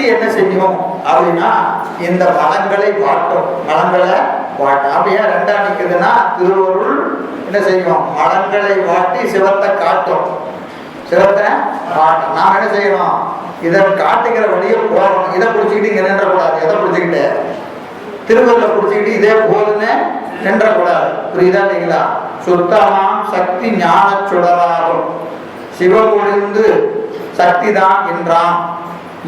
சக்தி என்ன செய்யும் அப்படின்னா இந்த மலங்களை வாட்டும். மலங்களை வாட்டும். அப்படியே ரெண்டா நிக்குதுன்னா திருவருள் என்ன செய்யும் மலங்களை வாட்டி சிவத்தை காட்டும். சிவத்தை காட்டும். நாம் என்ன செய்யணும்? இதை காட்டுகிற வழியை போகணும் இதை பிடிச்சிக்கிட்டு இங்கே நின்றக்கூடாது. எதை பிடிச்சிக்கிட்டு? திருவருளை பிடிச்சிக்கிட்டு இதே போதுன்னு நின்றக்கூடாது. புரியுதா இல்லைங்களா? சுத்தமாம் சக்தி ஞான சுடராகும் சிவமொழிந்து சக்திதான் என்றான்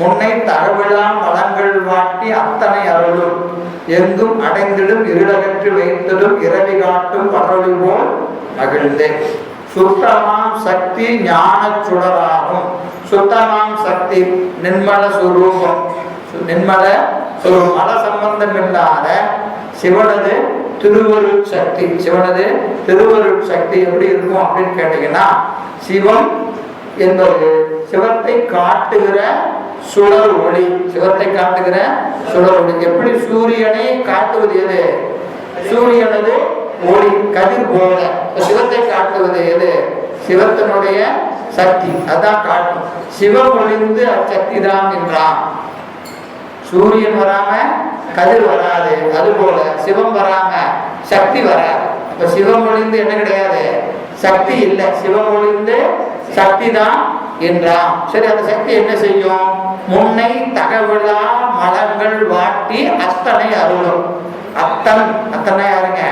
முன்னை தகவலாம் வளங்கள் வாட்டி அத்தனை அருளும். எங்கும் அடைந்திடும் இருளகற்று வைத்திடும் இரவி காட்டும் பரவி போல் மகிழ்ந்தேன் சுத்தமாம் சக்தி ஞான சுடராகும். சுத்தமாம் சக்தி நிர்மல சுரூபம். நிர்மல சுரூபம். மல சம்பந்தம் இல்லாத சிவனது திருவருள் சக்தி. சிவனது திருவருள் சக்தி எப்படி இருக்கும் அப்படின்னு கேட்டீங்கன்னா சிவம் என்பது சிவத்தை காட்டுகிற சுடர் ஒளி சிவத்தை காட்டுகிற சுடர் ஒளி. எப்படி சூரியனை காட்டுவது எது? சூரியனது ஒளி கதிர் போல. சிவத்தை காட்டுவது எது? சிவத்தினுடைய சக்தி. அதான் காட்டும். சிவம் ஒளிந்து அச்சக்தி தான் என்றான். சூரியன் வராம கதிர் வராது. அது போல சிவம் வராம சக்தி வராது. அப்ப சிவம் ஒளிந்து என்ன கிடையாது? சக்தி இல்லை. சிவம் ஒளிந்து சக்தி தான் என்றான். சரி அந்த சக்தி என்ன செய்யும்? முன்னை தகவலா மலங்கள் வாட்டி அத்தனை அருளும். அத்தன் அத்தனை யாருங்க?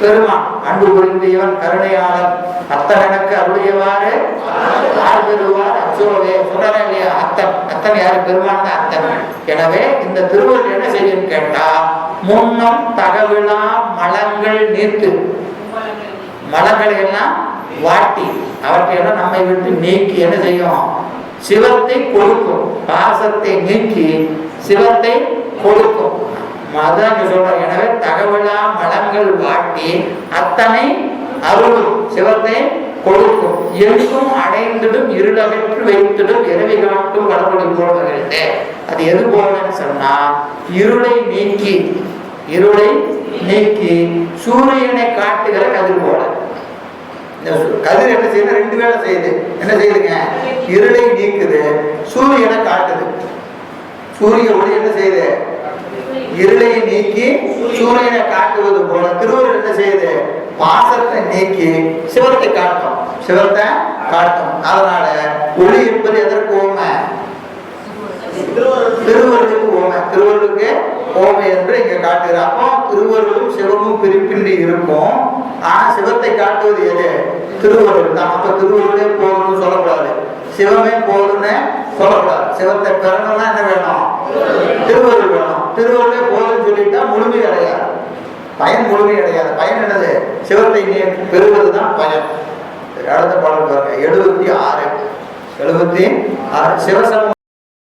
பெருமான். அன்பு புரிந்தியவன் கருணையாளன். அத்தன் எனக்கு அருளியவாறு யார் பெறுவார். அச்சுறவே சொல்றேன் இல்லையா? அத்தன். அத்தன் யாரு? பெருமான் தான் அத்தன். எனவே இந்த திருவள்ளுவர் என்ன செய்யும் கேட்டா முன்னம் தகவலா மலங்கள் நீர்த்து. மலங்களை எல்லாம் வாட்டி அவற்றையெல்லாம் நம்மை விட்டு நீக்கி என்ன செய்யும்? சிவத்தை கொடுக்கும் பாசத்தை நீக்கி சிவத்தை கொடுக்கும் அதான் இங்க எனவே தகவலா மலங்கள் வாட்டி அத்தனை அருளும். சிவத்தை கொடுக்கும் எங்கும் அடைந்திடும் இருளகற்று வைத்திடும் இரவி காட்டும் வடமொழி போடுகிறது அது எது போலன்னு சொன்னா இருளை நீக்கி இருளை நீக்கி சூரியனை காட்டுகிற கதிர் போல. இந்த கதிர் என்ன செய்யுது ரெண்டு வேலை செய்யுது. என்ன செய்யுதுங்க? இருளை நீக்குது. சூரியனை காட்டுது. சூரிய ஒளி என்ன செய்யுது? இருளை நீக்கி சூரியனை காட்டுவது போல திருவள்ளுவர் என்ன செய்யுது? பாசத்தை நீக்கி சிவத்தை காட்டும். சிவத்தை காட்டும். அதனால ஒளி என்பது எதற்கு ஓமை திருவருளுக்கு ஓமை திருவருளுக்கு ஓமை என்று இங்க காட்டுகிறார். அப்போ திருவருளும் சிவமும் பிரிப்பின்றி இருக்கும். ஆனா சிவத்தை காட்டுவது எது? திருவள்ளுவர் தான் அப்ப திருவள்ளுவரே போகணும்னு சொல்லக்கூடாது. சிவமே போகணும்னு சொல்லக்கூடாது. சிவத்தை பெறணும்னா என்ன வேணும்? திருவள்ளுவர் வேணும். திருவருளே போகணும்னு சொல்லிட்டா முழுமை அடையாது. பயன் முழுமை அடையாது. பயன் என்னது? சிவத்தை நீ பெறுவதுதான் பயன். அடுத்த பாடல் பாருங்க. எழுபத்தி ஆறு. எழுபத்தி ஆறு. சிவசமம்